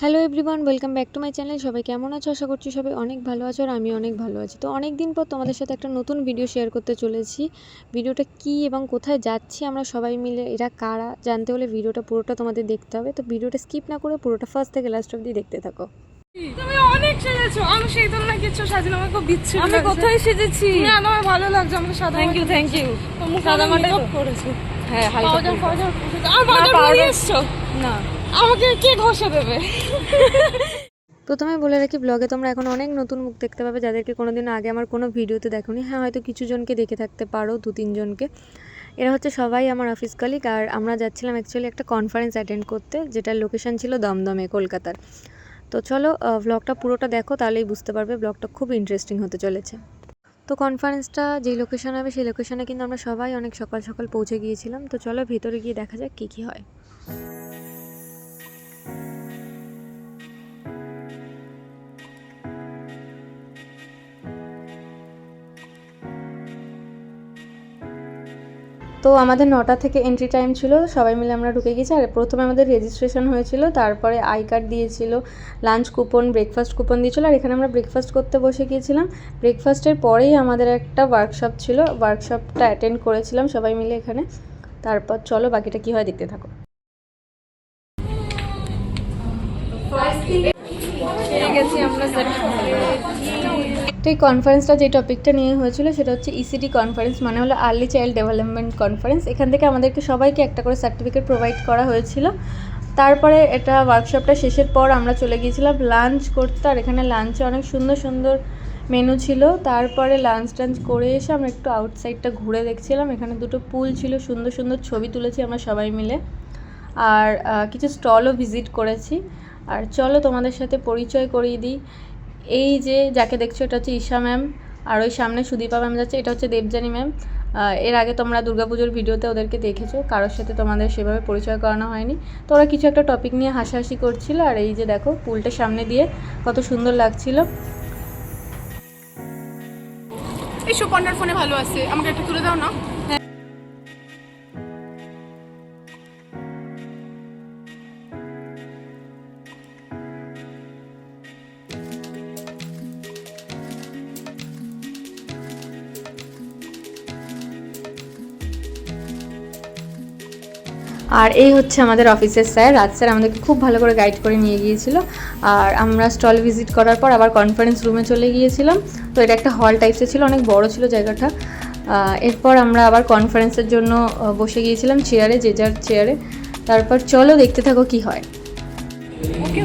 Hello everyone welcome back to my channel সবাই কেমন আছো? আশা করছি সবাই অনেক ভালো আছো আর আমি অনেক ভালো আছি। তো অনেক দিন পর তোমাদের সাথে একটা নতুন ভিডিও শেয়ার করতে চলেছি। ভিডিওটা কি এবং কোথায় যাচ্ছি আমরা সবাই মিলে এরা কারা জানতে হলে ভিডিওটা পুরোটা তোমাদের দেখতে হবে। তো ভিডিওটা স্কিপ না করে পুরোটা ফার্স্ট থেকে লাস্ট অবধি দেখতে থাকো। তুমি অনেক সেজেছো। আমি সেই কিছু সাজিনি আমাকে খুব আমি কোথায় সেজেছি? না আমার ভালো লাগছে আমাকে সাদা থ্যাংক ইউ থ্যাংক ইউ সাদা? করেছে। হ্যাঁ হালকা পাউডার করে। পাউডার আর পাউডার এসছো। না। আমাকে কে ঘষে দেবে? প্রথমে বলে রাখি ব্লগে তোমরা এখন অনেক নতুন মুখ দেখতে পাবে, যাদেরকে কোনোদিন আগে আমার কোনো ভিডিওতে দেখোনি। হ্যাঁ হয়তো কিছু জনকে দেখে থাকতে পারো, দু তিনজনকে এরা হচ্ছে সবাই আমার অফিস কলিগ আর আমরা যাচ্ছিলাম অ্যাকচুয়ালি একটা কনফারেন্স অ্যাটেন্ড করতে, যেটার লোকেশান ছিল দমদমে, কলকাতার। তো চলো ব্লগটা পুরোটা দেখো, তাহলেই বুঝতে পারবে ব্লগটা খুব ইন্টারেস্টিং হতে চলেছে। তো কনফারেন্সটা যেই লোকেশন হবে, সেই লোকেশনে কিন্তু আমরা সবাই অনেক সকাল সকাল পৌঁছে গিয়েছিলাম। তো চলো, ভিতরে গিয়ে দেখা যাক কী কী হয়। তো আমাদের নটা থেকে এন্ট্রি টাইম ছিল সবাই মিলে আমরা ঢুকে গেছি। আর প্রথমে আমাদের রেজিস্ট্রেশন হয়েছিল তারপরে আই কার্ড দিয়েছিল লাঞ্চ কুপন ব্রেকফাস্ট কুপন দিয়েছিল আর এখানে আমরা ব্রেকফাস্ট করতে বসে গিয়েছিলাম। ব্রেকফাস্টের পরেই আমাদের একটা ওয়ার্কশপ ছিল ওয়ার্কশপটা অ্যাটেন্ড করেছিলাম সবাই মিলে এখানে। তারপর চলো বাকিটা কী হয় দেখতে থাকো। গেছি আমরা তো এই কনফারেন্সটা যে টপিকটা নিয়ে হয়েছিল সেটা হচ্ছে ইসিটি কনফারেন্স মানে হলো আর্লি চাইল্ড ডেভেলপমেন্ট কনফারেন্স এখান থেকে আমাদেরকে সবাইকে একটা করে সার্টিফিকেট প্রোভাইড করা হয়েছিল। তারপরে এটা ওয়ার্কশপটা শেষের পর আমরা চলে গিয়েছিলাম লাঞ্চ করতে, আর এখানে লাঞ্চে অনেক সুন্দর সুন্দর মেনু ছিল। তারপরে লাঞ্চ টাঞ্চ করে এসে আমরা একটু আউটসাইডটা ঘুরে দেখছিলাম। এখানে দুটো পুল ছিল, সুন্দর সুন্দর ছবি তুলেছি আমরা সবাই মিলে। আর কিছু স্টলও ভিজিট করেছি। আর চলো তোমাদের সাথে পরিচয় করিয়ে দিই। এই যে যাকে দেখছ, এটা হচ্ছে ঈশা ম্যাম। আর ওই সামনে সুদীপা ম্যাম যাচ্ছে, এটা হচ্ছে দেবজানী ম্যাম। এর আগে তোমরা দুর্গাপুজোর ভিডিওতে ওদেরকে দেখেছ, কারোর সাথে তোমাদের সেভাবে পরিচয় করানো হয়নি। তো ওরা কিছু একটা টপিক নিয়ে হাসাহাসি করছিল, আর এই যে দেখো, পুলটা সামনে দিয়ে কত সুন্দর লাগছিল। এই সুপর্ণার ফোনে ভালো আছে, আমাকে একটু তুলে দাও না? আর এই হচ্ছে আমাদের অফিসের স্যার। রাজ স্যার আমাদেরকে খুব ভালো করে গাইড করে নিয়ে গিয়েছিল। আর আমরা স্টল ভিজিট করার পর আবার কনফারেন্স রুমে চলে গিয়েছিলাম। তো এটা একটা হল টাইপসের ছিল অনেক বড় ছিল জায়গাটা। এরপর আমরা আবার কনফারেন্সের জন্য বসে গিয়েছিলাম চেয়ারে যে যার চেয়ারে তারপর চলো দেখতে থাকো কি হয়।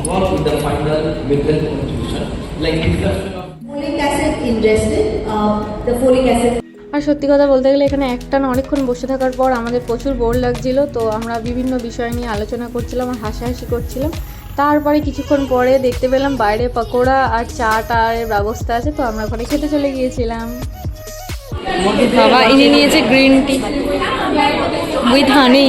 What is the final method contribution? Like discussion of folic acid ingested, uh, the folic acid আর সত্যি কথা বলতে গেলে এখানে একটা না অনেকক্ষণ বসে থাকার পর আমাদের প্রচুর বোর লাগছিল তো আমরা বিভিন্ন বিষয় নিয়ে আলোচনা করছিলাম আর হাসাহাসি করছিলাম। তারপরে কিছুক্ষণ পরে দেখতে পেলাম বাইরে পকোড়া আর চা টার ব্যবস্থা আছে তো আমরা ওখানে খেতে চলে গিয়েছিলাম। বাবা ইনি নিয়েছে গ্রিন টি উইথ হানি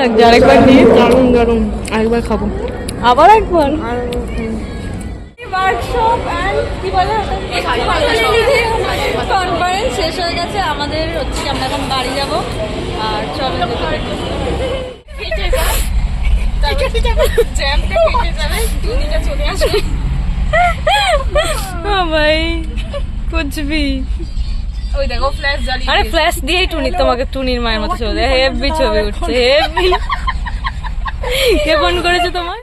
লাগছে? আরেকবার নিয়ে দারুণ দারুণ। আরেকবার খাব। আবার একবার? ওয়ার্কশপ এন্ড কি বলে কনফারেন্স শেষ হয়ে গেছে। আমাদের হচ্ছে আমরা এখন বাড়ি যাব। আর চলো জ্যামটা কেটে যাবে। ওই দেখো ফ্ল্যাশ জ্বালিয়ে আরে ফ্ল্যাশ দিয়েই টুনি তোমাকে টুনির মায়ের মতো ছবি হেভি ছবি উঠছে হেভি কে ফোন করেছে তোমার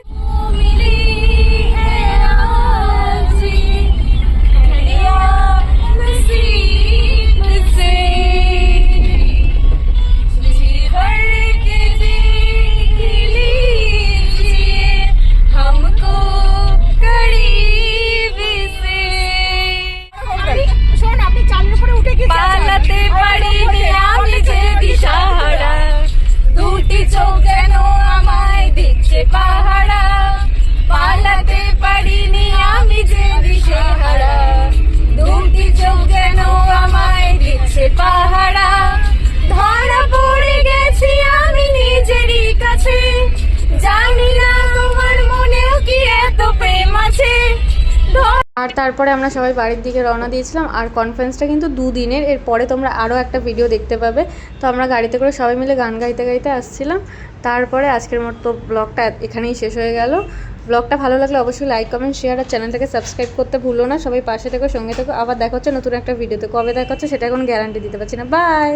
আর তারপরে আমরা সবাই বাড়ির দিকে রওনা দিয়েছিলাম আর কনফারেন্সটা কিন্তু দুদিনের। এরপরে তোমরা আরও একটা ভিডিও দেখতে পাবে। তো আমরা গাড়িতে করে সবাই মিলে গান গাইতে গাইতে আসছিলাম। তারপরে আজকের মতো ব্লগটা এখানেই শেষ হয়ে গেল। ব্লগটা ভালো লাগলে অবশ্যই লাইক কমেন্ট শেয়ার আর চ্যানেলটাকে সাবস্ক্রাইব করতে ভুলো না। সবাই পাশে থেকো, সঙ্গে থেকো। আবার দেখা হচ্ছে নতুন একটা ভিডিওতে কবে দেখা হচ্ছে সেটা এখন গ্যারান্টি দিতে পারছি না। বাই